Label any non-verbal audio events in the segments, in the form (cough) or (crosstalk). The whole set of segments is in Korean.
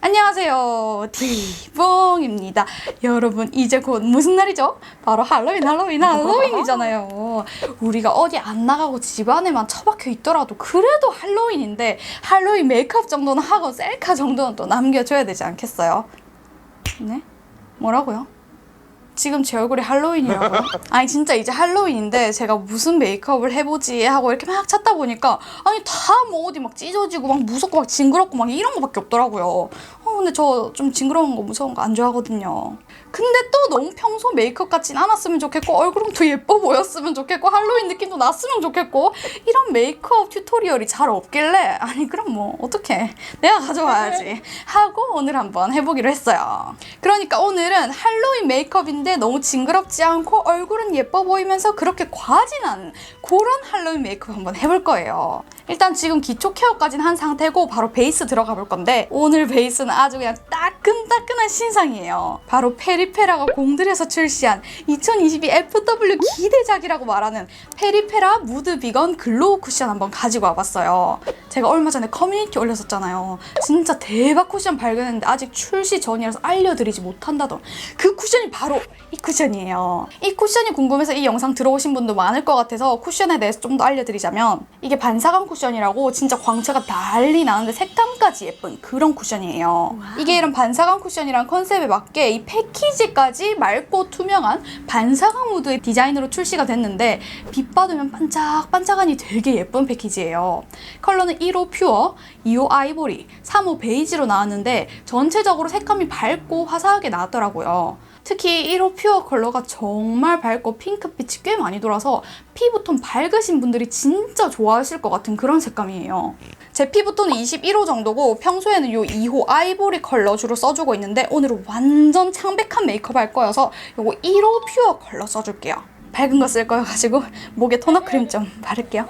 안녕하세요. 디봉입니다. 여러분, 이제 곧 무슨 날이죠? 바로 할로윈, 할로윈, 할로윈이잖아요. 우리가 어디 안 나가고 집 안에만 처박혀 있더라도 그래도 할로윈인데 할로윈 메이크업 정도는 하고 셀카 정도는 또 남겨줘야 되지 않겠어요? 네? 뭐라고요? 지금 제 얼굴이 할로윈이라고요? (laughs) 아니 진짜 이제 할로윈인데 제가 무슨 메이크업을 해보지 하고 이렇게 막 찾다 보니까 아니 다 뭐 어디 막 찢어지고 막 무섭고 막 징그럽고 막 이런 거밖에 없더라고요. 어 근데 저 좀 징그러운 거 무서운 거 안 좋아하거든요. 근데 또 너무 평소 메이크업 같진 않았으면 좋겠고 얼굴은 더 예뻐 보였으면 좋겠고 할로윈 느낌도 났으면 좋겠고 이런 메이크업 튜토리얼이 잘 없길래 아니 그럼 뭐 어떡해 내가 가져와야지 (laughs) 하고 오늘 한번 해보기로 했어요. 그러니까 오늘은 할로윈 메이크업인데 너무 징그럽지 않고 얼굴은 예뻐 보이면서 그렇게 과하진 않은 그런 할로윈 메이크업 한번 해볼 거예요. 일단 지금 기초 케어까지는 한 상태고 바로 베이스 들어가 볼 건데 오늘 베이스는 아주 그냥 따끈따끈한 신상이에요. 바로 페리페라가 공들여서 출시한 2022 FW 기대작이라고 말하는 페리페라 무드 비건 글로우 쿠션 한번 가지고 와봤어요. 제가 얼마 전에 커뮤니티 올렸었잖아요. 진짜 대박 쿠션 발견했는데 아직 출시 전이라서 알려드리지 못한다던 그 쿠션이 바로 이 쿠션이에요. 이 쿠션이 궁금해서 이 영상 들어오신 분도 많을 것 같아서 쿠션에 대해서 좀 더 알려드리자면 이게 반사광 쿠션이라고 진짜 광채가 난리 나는데 색감까지 예쁜 그런 쿠션이에요. 이게 이런 반사광 쿠션이란 컨셉에 맞게 이 패키지까지 맑고 투명한 반사광 무드의 디자인으로 출시가 됐는데 빛 받으면 반짝반짝하니 되게 예쁜 패키지예요. 컬러는 1호 퓨어, 2호 아이보리, 3호 베이지로 나왔는데 전체적으로 색감이 밝고 화사하게 나왔더라고요. 특히 1호 퓨어 컬러가 정말 밝고 핑크빛이 꽤 많이 돌아서 피부톤 밝으신 분들이 진짜 좋아하실 것 같은 그런 색감이에요. 제 피부톤은 21호 정도고 평소에는 이 2호 아이보리 컬러 주로 써주고 있는데 오늘은 완전 창백한 메이크업 할 거여서 이거 1호 퓨어 컬러 써줄게요. 밝은 거 쓸 거여가지고 (laughs) 목에 토너 크림 좀 바를게요.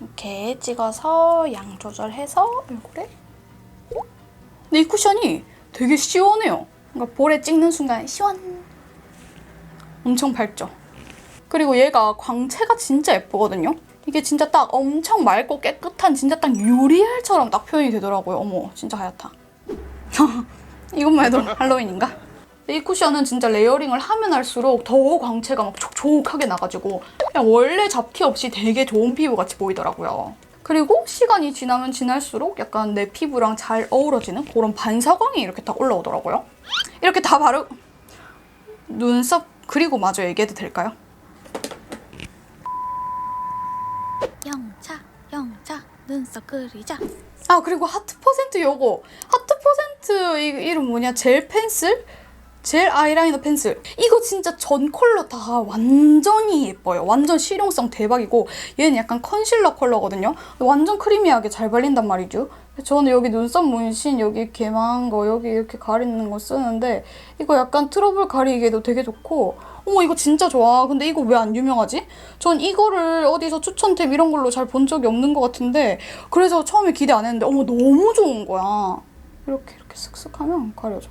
이렇게 찍어서 양 조절해서 얼굴에 근데 이 쿠션이 되게 시원해요. 그러니까 볼에 찍는 순간 시원. 엄청 밝죠. 그리고 얘가 광채가 진짜 예쁘거든요. 이게 진짜 딱 엄청 맑고 깨끗한 진짜 딱 유리알처럼 딱 표현이 되더라고요. 어머, 진짜 하얗다. (laughs) 이것만 해도 할로윈인가? 이 쿠션은 진짜 레이어링을 하면 할수록 더 광채가 막 촉촉하게 나가지고 그냥 원래 잡티 없이 되게 좋은 피부 같이 보이더라고요. 그리고 시간이 지나면 지날수록 약간 내 피부랑 잘 어우러지는 그런 반사광이 이렇게 딱 올라오더라고요. 이렇게 다 바르 눈썹 그리고 마저 얘기해도 될까요? 영차 눈썹 그리자. 아 그리고 하트 퍼센트 요거. 하트 퍼센트 이 이름 뭐냐? 젤 펜슬? 젤 아이라이너 펜슬. 이거 진짜 전 컬러 다 완전히 예뻐요. 완전 실용성 대박이고 얘는 약간 컨실러 컬러거든요. 완전 크리미하게 잘 발린단 말이죠. 저는 여기 눈썹 문신 여기 개망한 거 여기 이렇게 가리는 거 쓰는데 이거 약간 트러블 가리기에도 되게 좋고 어머 이거 진짜 좋아 근데 이거 왜 안 유명하지? 전 이거를 어디서 추천템 이런 걸로 잘 본 적이 없는 것 같은데 그래서 처음에 기대 안 했는데 어머 너무 좋은 거야 이렇게 이렇게 쓱쓱 하면 가려져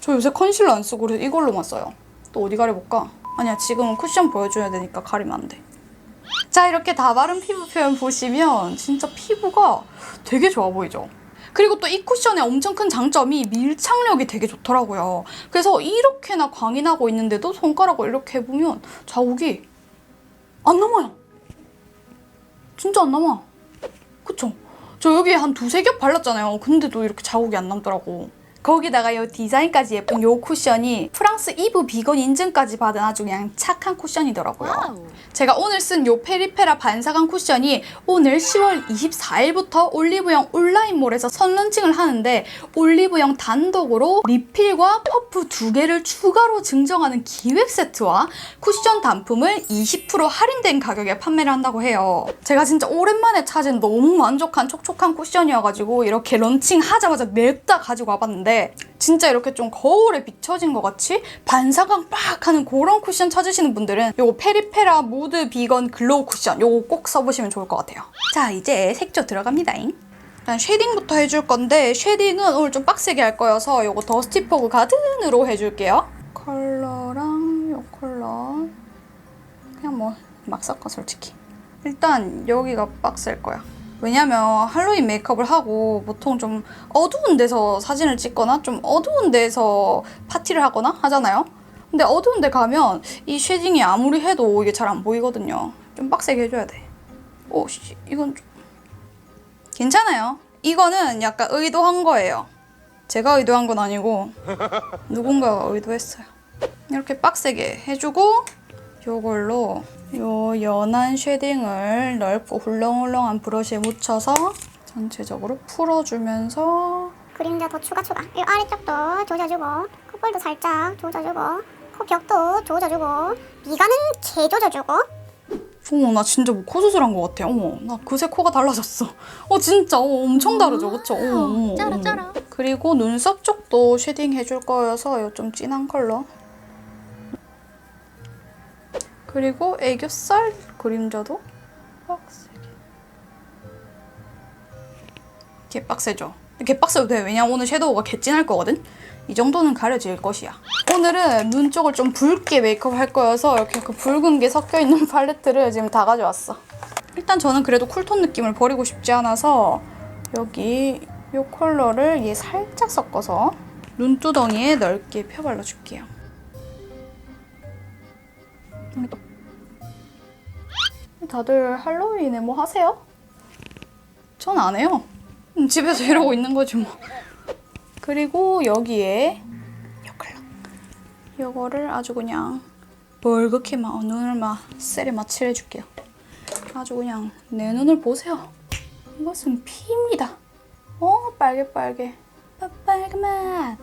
저 요새 컨실러 안 쓰고 그래서 이걸로만 써요 또 어디 가려볼까? 아니야 지금은 쿠션 보여줘야 되니까 가리면 안 돼 자 이렇게 다 바른 피부 표현 보시면 진짜 피부가 되게 좋아 보이죠? 그리고 또 이 쿠션의 엄청 큰 장점이 밀착력이 되게 좋더라고요. 그래서 이렇게나 광이 나고 있는데도 손가락을 이렇게 해보면 자국이 안 남아요. 진짜 안 남아. 그쵸? 저 여기 한 두세 겹 발랐잖아요. 근데도 이렇게 자국이 안 남더라고. 거기다가 이 디자인까지 예쁜 이 쿠션이 프랑스 이브 비건 인증까지 받은 아주 그냥 착한 쿠션이더라고요. 와우. 제가 오늘 쓴요 페리페라 반사광 쿠션이 오늘 10월 24일부터 올리브영 온라인몰에서 선런칭을 하는데 올리브영 단독으로 리필과 퍼프 두 개를 추가로 증정하는 기획 세트와 쿠션 단품을 20% 할인된 가격에 판매를 한다고 해요. 제가 진짜 오랜만에 찾은 너무 만족한 촉촉한 쿠션이어가지고 이렇게 런칭하자마자 냅다 가지고 와봤는데 건데 진짜 이렇게 좀 거울에 비춰진 것 같이 반사광 빡 하는 그런 쿠션 찾으시는 분들은 요거 페리페라 무드 비건 글로우 쿠션 요거 꼭 써보시면 좋을 것 같아요. 자 이제 색조 들어갑니다잉. 일단 쉐딩부터 해줄 건데 쉐딩은 오늘 좀 빡세게 할 거여서 요거 더스티 포그 가든으로 해줄게요. 컬러랑 요 컬러 그냥 뭐 막 섞어 솔직히. 일단 여기가 빡셀 거야. 왜냐면 할로윈 메이크업을 하고 보통 좀 어두운 데서 사진을 찍거나 좀 어두운 데서 파티를 하거나 하잖아요. 근데 어두운 데 가면 이 쉐딩이 아무리 해도 이게 잘 안 보이거든요. 좀 빡세게 해줘야 돼. 오, 씨, 이건 좀... 괜찮아요. 이거는 약간 의도한 거예요. 제가 의도한 건 아니고 누군가가 의도했어요. 이렇게 빡세게 해주고 요걸로 요 연한 쉐딩을 넓고 훌렁훌렁한 브러쉬에 묻혀서 전체적으로 풀어주면서 그림자 더 추가 추가. 이 아래쪽도 조져주고 콧볼도 살짝 조져주고 코 벽도 조져주고 미간은 개 조져주고. 어머 나 진짜 뭐 코 수술한 것 같아. 어머 나 그새 코가 달라졌어. 어 진짜. 어, 엄청 다르죠? 그쵸? 어머 어머 쩔어, 어머. 쩔어. 그리고 눈썹 쪽도 쉐딩 해줄 거여서 요 좀 진한 컬러 그리고 애교살 그림자도 빡세게 이렇게 빡세죠. 이렇게 빡세도 돼. 왜냐면 오늘 섀도우가 개진할 거거든? 이 정도는 가려질 것이야. 오늘은 눈 쪽을 좀 붉게 메이크업 할 거여서 이렇게 그 붉은 게 섞여 있는 (laughs) 팔레트를 지금 다 가져왔어. 일단 저는 그래도 쿨톤 느낌을 버리고 싶지 않아서 여기 이 컬러를 얘 살짝 섞어서 눈두덩이에 넓게 펴발라 줄게요. 여기 또. 다들 할로윈에 뭐 하세요? 전 안 해요. 음, 집에서 이러고 있는 거지 뭐. 그리고 여기에. 이거를 아주 그냥 벌겋게 막 눈을 막 세게 막 칠해줄게요. 아주 그냥 내 눈을 보세요. 이것은 피입니다. 어 빨개 빨개. 아, 빨간 맛.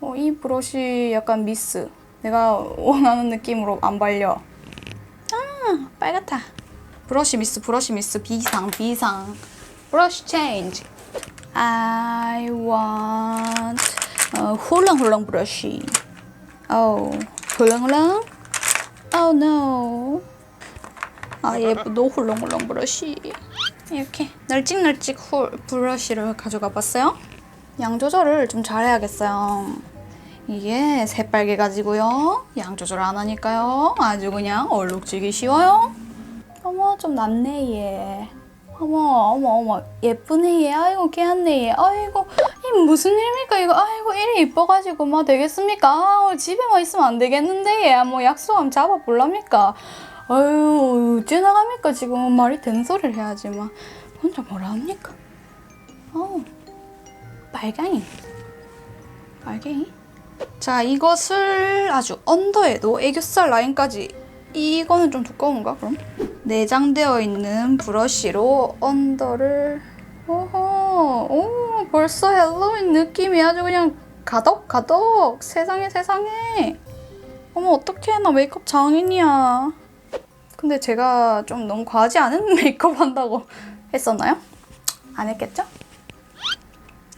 어, 이 브러쉬 약간 미스. 내가 (laughs) 원하는 느낌으로 안 발려. 아 빨갛다. 브러쉬 미스 브러쉬 미스 비상 비상. 브러쉬 체인지. I want 어, 훌렁훌렁 브러쉬. Oh 훌렁훌렁. Oh no. 아 예쁘도 훌렁훌렁 브러쉬 이렇게 널찍널찍 훌 브러쉬를 가져가 봤어요 양 조절을 좀 잘해야겠어요 이게 새빨개 가지고요. 양 조절 안 하니까요. 아주 그냥 얼룩지기 쉬워요. 어머 좀 낫네 얘. 어머 어머 어머. 예쁘네 얘. 아이고 귀엽네 얘. 아이고 이 무슨 일입니까 이거? 아이고 이리 이뻐가지고 뭐 되겠습니까? 아, 집에만 있으면 안 되겠는데 얘 뭐 약속 한번 잡아볼랍니까? 아유 어째 나갑니까? 지금 말이 되는 소리를 해야지 막 혼자 뭐라 합니까? 어우 빨갱이. 빨갱이 자 이것을 아주 언더에도 애교살 라인까지 이거는 좀 두꺼운가 그럼? 내장되어 있는 브러쉬로 언더를 오호 오 벌써 헬로윈 느낌이 아주 그냥 가덕 가덕 세상에 세상에 어머 어떡해 나 메이크업 장인이야 근데 제가 좀 너무 과하지 않은 (laughs) 메이크업 한다고 했었나요? 안 했겠죠?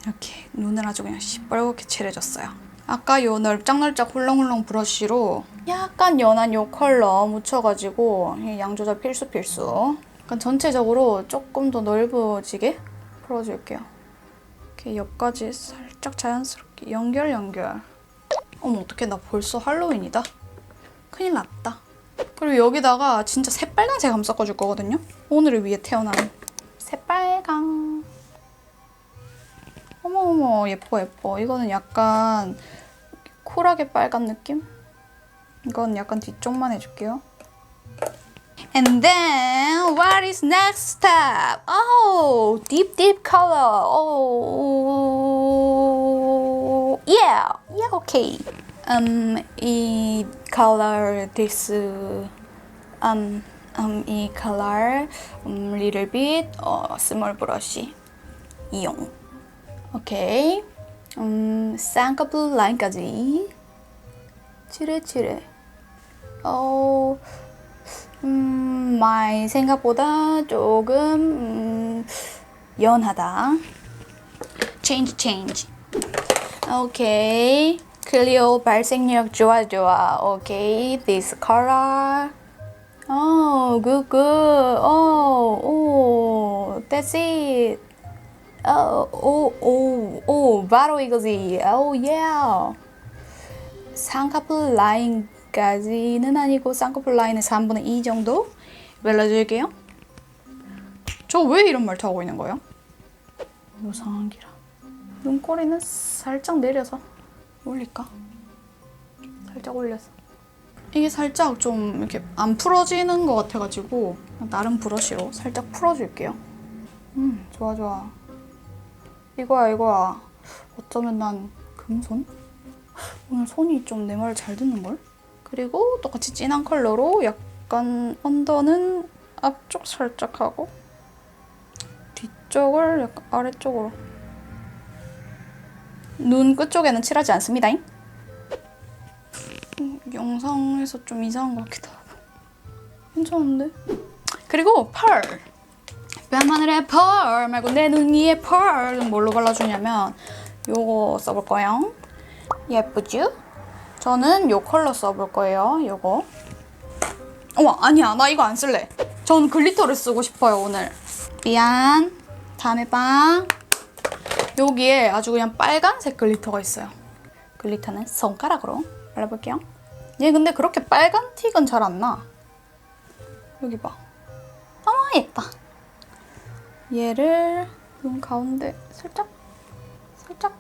이렇게 눈을 아주 그냥 시뻘겋게 칠해줬어요. 아까 요 널짝널짝 훌렁훌렁 브러쉬로 약간 연한 요 컬러 묻혀가지고 이 양조절 필수 필수. 약간 전체적으로 조금 더 넓어지게 풀어줄게요. 이렇게 옆까지 살짝 자연스럽게 연결 연결. 어머 어떡해 나 벌써 할로윈이다. 큰일 났다. 그리고 여기다가 진짜 새빨간색 한번 섞어줄 거거든요. 오늘을 위해 태어난 새빨강. 어머 어머 예뻐 예뻐. 이거는 약간 쿨하게 빨간 느낌? 이건 약간 뒤쪽만 해줄게요. And then what is next step? Oh, deep deep color. Oh, yeah, yeah, okay. Um, 이 color this um um 이 color um little bit 어 small brush 이용. 오케이. 음 쌍꺼풀 라인까지 칠해칠해. 어. 음, 마이 생각보다 조금 음, 연하다. change change. 오케이. 클리오 발색력 좋아 좋아. 오케이. This color. Oh, good, good. Oh, oh, that's it. Oh, oh, oh, oh, 바로 이거지. Oh, yeah. 쌍꺼풀 라인까지는 아니고 쌍꺼풀 라인의 3분의 2 정도 발라줄게요. 저 왜 이런 말투 하고 있는 거예요? 요상한 기라. 눈꼬리는 살짝 내려서 올릴까? 살짝 올려서. 이게 살짝 좀 이렇게 안 풀어지는 것 같아가지고 나름 브러쉬로 살짝 풀어줄게요. 음, 좋아 좋아. 이거야 이거야. 어쩌면 난 금손? 오늘 손이 좀 내 말을 잘 듣는 걸? 그리고 똑같이 진한 컬러로 약간 언더는 앞쪽 살짝 하고 뒤쪽을 약간 아래쪽으로 눈 끝쪽에는 칠하지 않습니다. 음, 영상에서 좀 이상한 것 같기도 하고 괜찮은데? 그리고 펄 뺨하늘의 펄 말고 내 눈 위에 펄은 뭘로 발라주냐면 요거 써볼 거예요. 예쁘죠? 저는 요 컬러 써볼 거예요. 요거. 어머 아니야 나 이거 안 쓸래. 전 글리터를 쓰고 싶어요 오늘. 미안. 다음에 봐. 여기에 아주 그냥 빨간색 글리터가 있어요. 글리터는 손가락으로 발라볼게요. 얘 근데 그렇게 빨간 틱은 잘 안 나. 여기 봐. 아 예뻐. 얘를 눈 가운데 살짝, 살짝,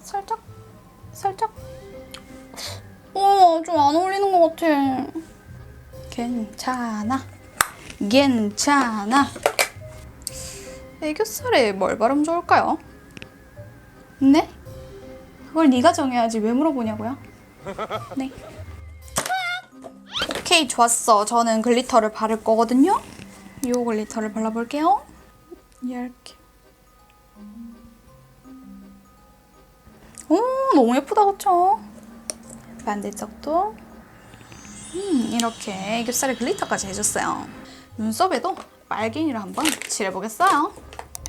살짝, 살짝. 어, 좀 안 어울리는 것 같아. 괜찮아. 괜찮아. 애교살에 뭘 바르면 좋을까요? 네? 그걸 네가 정해야지 왜 물어보냐고요? 네. 오케이 좋았어. 저는 글리터를 바를 거거든요. 이 글리터를 발라볼게요. 얇게. 오 너무 예쁘다 그쵸? 반대쪽도 음, 이렇게 애교살에 글리터까지 해줬어요. 눈썹에도 빨갱이를 한번 칠해보겠어요.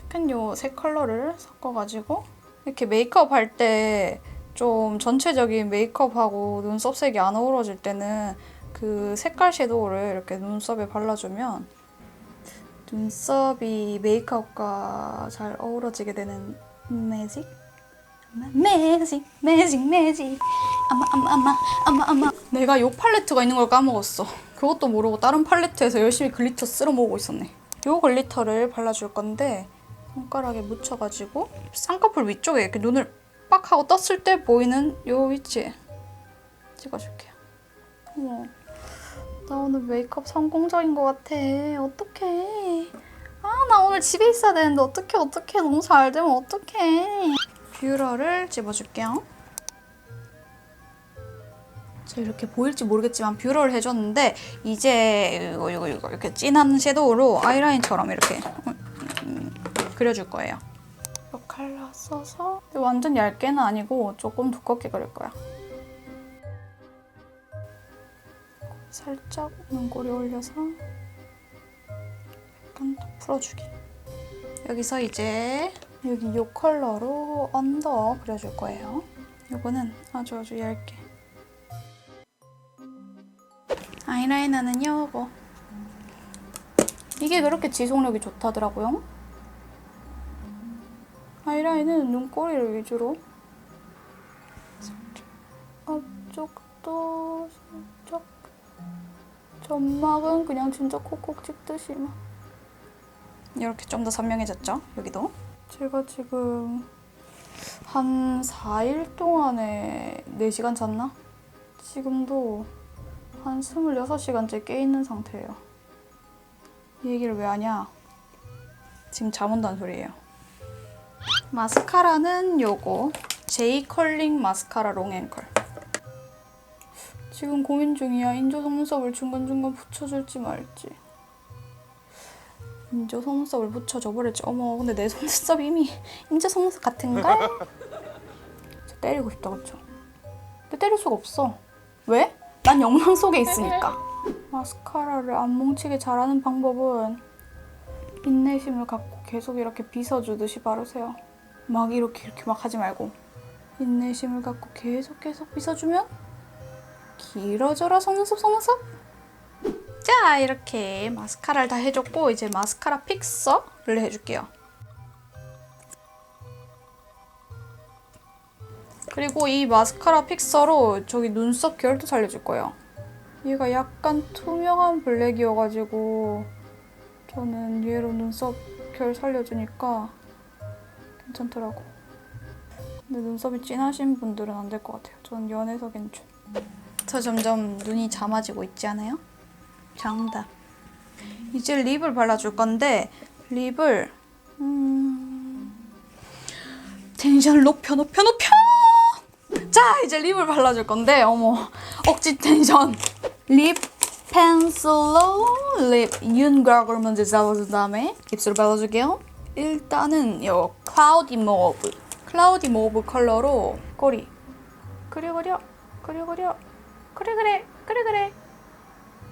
약간 요 세 컬러를 섞어가지고 이렇게 메이크업 할 때 좀 전체적인 메이크업하고 눈썹 색이 안 어우러질 때는 그 색깔 섀도우를 이렇게 눈썹에 발라주면 눈썹이 메이크업과 잘 어우러지게 되는 매직? 매직 매직 매직. 아마 아마 아마 아마 아마. 내가 요 팔레트가 있는 걸 까먹었어. 그것도 모르고 다른 팔레트에서 열심히 글리터 쓸어 모으고 있었네. 요 글리터를 발라줄 건데 손가락에 묻혀가지고 쌍꺼풀 위쪽에 이렇게 눈을 빡 하고 떴을 때 보이는 요 위치에 찍어줄게요. 어머 나 오늘 메이크업 성공적인 것 같아 어떡해 아 나 오늘 집에 있어야 되는데 어떡해 어떡해 너무 잘 되면 어떡해 뷰러를 집어줄게요. 자, 이렇게 보일지 모르겠지만 뷰러를 해줬는데 이제 이거 이거 이거 이렇게 진한 섀도우로 아이라인처럼 이렇게 음, 그려줄 거예요. 이 컬러 써서 완전 얇게는 아니고 조금 두껍게 그릴 거야. 살짝 눈꼬리 올려서 약간 더 풀어주기. 여기서 이제 여기 이 컬러로 언더 그려줄 거예요. 이거는 아주 아주 얇게. 아이라이너는 요거. 이게 그렇게 지속력이 좋다더라고요. 아이라인은 눈꼬리를 위주로 앞쪽도 점막은 그냥 진짜 콕콕 찍듯이만 이렇게 좀 더 선명해졌죠? 여기도 제가 지금 한 4일 동안에 4시간 잤나? 지금도 한 26시간째 깨있는 상태예요. 이 얘기를 왜 하냐? 지금 잠 온다는 소리예요. 마스카라는 요거 제이 컬링 마스카라 롱앤컬 지금 고민 중이야. 인조 속눈썹을 중간중간 붙여줄지 말지. 인조 속눈썹을 붙여줘 버렸지. 어머, 근데 내 속눈썹 이미 인조 속눈썹 같은걸? 때리고 싶다, 그쵸? 근데 때릴 수가 없어. 왜? 난 영상 속에 있으니까. 마스카라를 안 뭉치게 잘하는 방법은 인내심을 갖고 계속 이렇게 빗어주듯이 바르세요. 막 이렇게 이렇게 막 하지 말고 인내심을 갖고 계속 계속 빗어주면 길어져라 속눈썹 속눈썹 자 이렇게 마스카라를 다 해줬고 이제 마스카라 픽서를 해줄게요 그리고 이 마스카라 픽서로 저기 눈썹 결도 살려줄 거예요 얘가 약간 투명한 블랙이어가지고 저는 얘로 눈썹 결 살려주니까 괜찮더라고 근데 눈썹이 진하신 분들은 안 될 것 같아요. 전 연해서 괜찮. 저 점점 눈이 잠아지고 있지 않아요? 정답. 이제 립을 발라줄 건데 립을 음... 텐션을 높여 높여 높여. 자 이제 립을 발라줄 건데 어머 억지 텐션. 립 펜슬로 립 윤곽을 먼저 잡아준 다음에 입술을 발라줄게요. 일단은 요 클라우디 모브 클라우디 모브 컬러로 꼬리 그려그려 그려그려 그래 그래 그래 그래.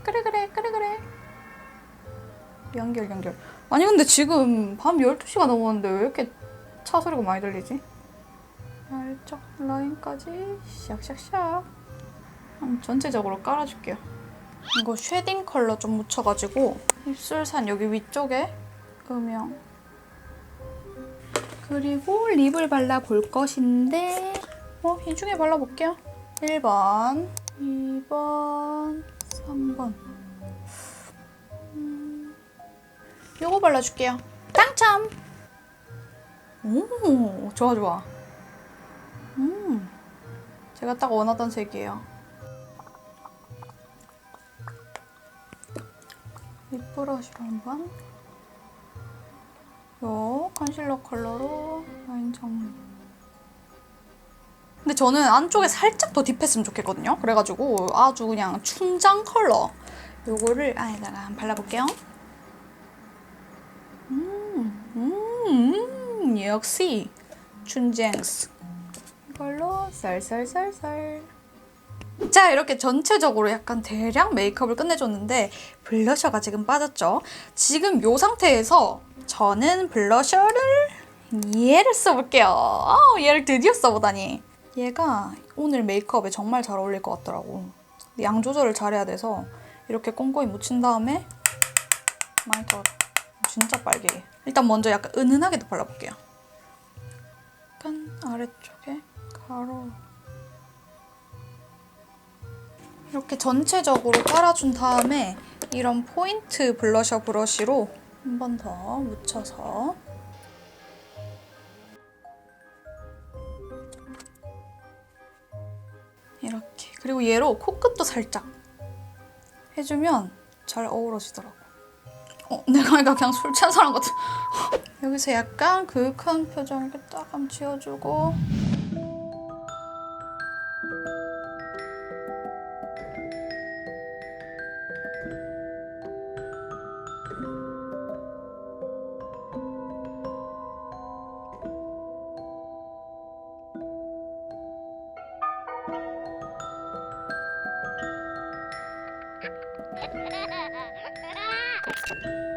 그래 그래 그래 그래. 연결 연결. 아니 근데 지금 밤 12시가 넘었는데 왜 이렇게 차 소리가 많이 들리지? 살짝 라인까지 샥샥샥 한 전체적으로 깔아줄게요. 이거 쉐딩 컬러 좀 묻혀가지고 입술산 여기 위쪽에 음영. 그리고 립을 발라볼 것인데 어? 이 중에 발라볼게요. 1번 2번 3번. 음, 요거 발라줄게요. 당첨! 오 좋아 좋아. 음 제가 딱 원하던 색이에요. 립브러쉬로 한번. 요 컨실러 컬러로 라인 정리. 근데 저는 안쪽에 살짝 더 딥했으면 좋겠거든요. 그래가지고 아주 그냥 충장 컬러. 요거를 안에다가 한번 발라볼게요. 음, 음, 음 역시 춘쟁스. 이걸로 쌀쌀쌀쌀 자 이렇게 전체적으로 약간 대량 메이크업을 끝내줬는데 블러셔가 지금 빠졌죠? 지금 요 상태에서 저는 블러셔를 얘를 써볼게요. 아, 얘를 드디어 써보다니 얘가 오늘 메이크업에 정말 잘 어울릴 것 같더라고. 양 조절을 잘해야 돼서 이렇게 꼼꼼히 묻힌 다음에 많이 더 진짜 빨개. 일단 먼저 약간 은은하게도 발라볼게요. 약간 아래쪽에 가로. 이렇게 전체적으로 깔아준 다음에 이런 포인트 블러셔 브러쉬로 한 번 더 묻혀서 그리고 얘로 코끝도 살짝 해주면 잘 어우러지더라고. 어, 내가 이거 그냥 술 취한 사람 같아. (laughs) 여기서 약간 그윽한 표정 이렇게 딱 지어주고 Ha ha ha ha!